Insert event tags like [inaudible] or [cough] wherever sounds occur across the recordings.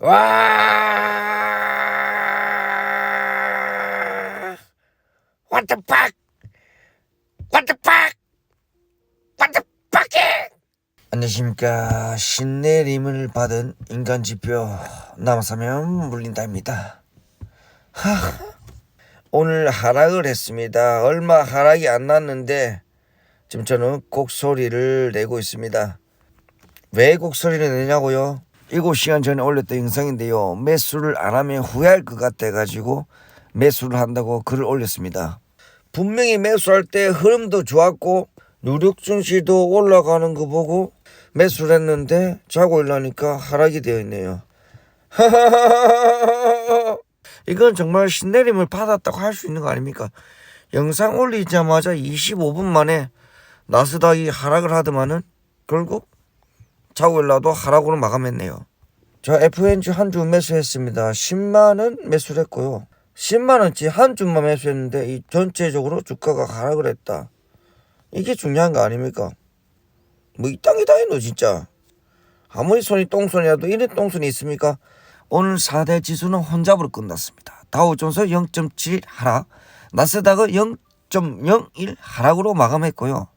와! What the fuck? What the fuck? What the fuck? 안녕하십니까 신내림을 받은 인간 지표 남아서면 물린다입니다. 하, 오늘 하락을 했습니다. 얼마 하락이 안 났는데 지금 저는 곡소리를 내고 있습니다. 왜 곡소리를 내냐고요? 7시간 전에 올렸던 영상인데요. 매수를 안 하면 후회할 것 같아가지고 매수를 한다고 글을 올렸습니다. 분명히 매수할 때 흐름도 좋았고 누력 증시도 올라가는 거 보고 매수를 했는데 자고 일어나니까 하락이 되어 있네요. [laughs] 이건 정말 신내림을 받았다고 할 수 있는 거 아닙니까? 영상 올리자마자 25분 만에 나스닥이 하락을 하더만은 결국 일어나도 하락으로 마감했네요. 저 FNG 한 주 매수했습니다. 10만원 매수를 했고요. 10만원치 한 주만 매수했는데 이 전체적으로 주가가 하락을 했다. 이게 중요한 거 아닙니까? 뭐 이 땅이 다 있노 진짜. 아무리 손이 똥손이라도 이런 똥손이 있습니까? 오늘 4대 지수는 혼잡으로 끝났습니다. 다우존스 0.7 하락, 나스닥은 0.01 하락으로 마감했고요.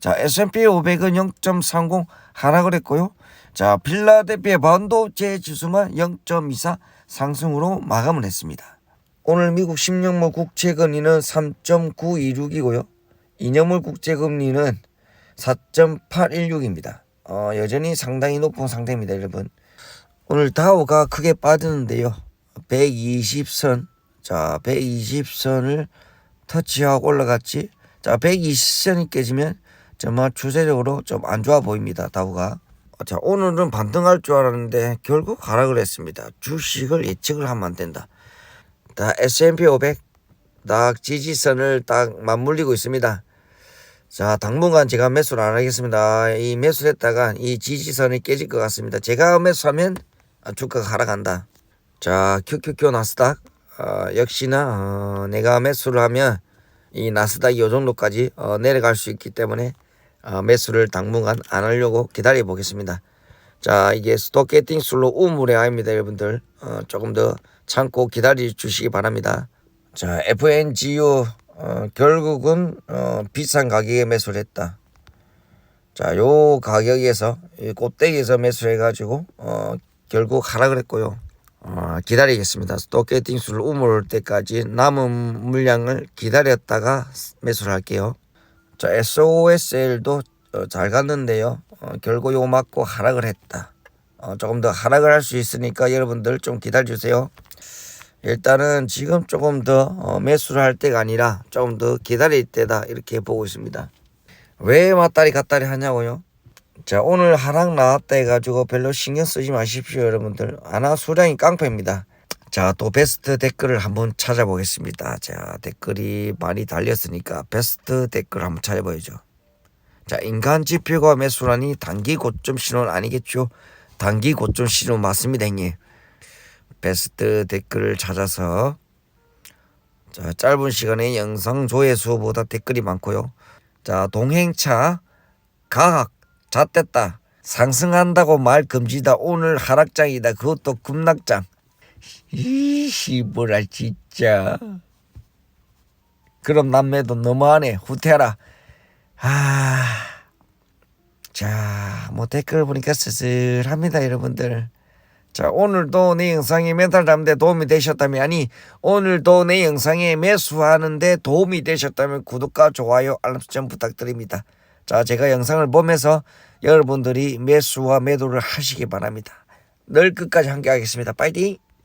자, S&P 500은 0.30 하락을 했고요. 자, 필라델피아 반도체 지수만 0.24 상승으로 마감을 했습니다. 오늘 미국 10년물 국채 금리는 3.926이고요. 2년물 국채 금리는 4.816입니다. 어, 여전히 상당히 높은 상태입니다, 여러분. 오늘 다우가 크게 빠지는데요. 120선, 자, 120선을 터치하고 올라갔지. 자, 120선이 깨지면 정말 추세적으로 좀 안 좋아 보입니다, 다우가. 자, 오늘은 반등할 줄 알았는데 결국 하락을 했습니다. 주식을 예측을 하면 안 된다. 다 S&P 500, 딱 지지선을 딱 맞물리고 있습니다. 자, 당분간 제가 매수를 안 하겠습니다. 이 매수를 했다가 이 지지선이 깨질 것 같습니다. 제가 매수하면 주가가 하락한다. 자, QQQ 나스닥 어, 역시나 어, 내가 매수를 하면 이 나스닥이 요 정도까지 어, 내려갈 수 있기 때문에 어, 매수를 당분간 안 하려고 기다려 보겠습니다. 자, 이게 스토캐팅 술로 우물의 아입니다, 여러분들. 어, 조금 더 참고 기다려 주시기 바랍니다. 자, FNGU 어, 결국은 어, 비싼 가격에 매수를 했다. 자, 요 가격에서 이 꼭대기에서 매수를 해가지고 어, 결국 하락을 했고요. 어, 기다리겠습니다. 스토캐팅 수를 우물 때까지 남은 물량을 기다렸다가 매수를 할게요. 자, SOSL도 어, 잘 갔는데요. 어, 결국 요 맞고 하락을 했다. 어, 조금 더 하락을 할 수 있으니까 여러분들 좀 기다려주세요. 일단은 지금 조금 더 어, 매수를 할 때가 아니라 조금 더 기다릴 때다 이렇게 보고 있습니다. 왜 맞다리 갔다리 하냐고요? 자 오늘 하락 나왔다 해가지고 별로 신경 쓰지 마십시오 여러분들. 하나 수량이 깡패입니다. 자 또 베스트 댓글을 한번 찾아보겠습니다. 자 댓글이 많이 달렸으니까 베스트 댓글 한번 찾아보야죠. 자 인간 지표가 매수라니 단기 고점 신호는 아니겠죠? 단기 고점 신호 맞습니다 형님. 베스트 댓글을 찾아서 자, 짧은 시간에 영상 조회수보다 댓글이 많고요. 자, 동행차 가학 잣됐다. 상승한다고 말 금지다. 오늘 하락장이다. 그것도 급락장. 이씨 뭐라 진짜. 그럼 남매도 너무하네. 후퇴하라. 아. 자, 뭐 댓글 보니까 쓸쓸합니다, 여러분들. 자 오늘도 내 영상에 멘탈 잡는데 도움이 되셨다면 아니 오늘도 내 영상에 매수하는데 도움이 되셨다면 구독과 좋아요 알람 설정 부탁드립니다. 자 제가 영상을 보면서 여러분들이 매수와 매도를 하시기 바랍니다. 늘 끝까지 함께 하겠습니다. 파이팅!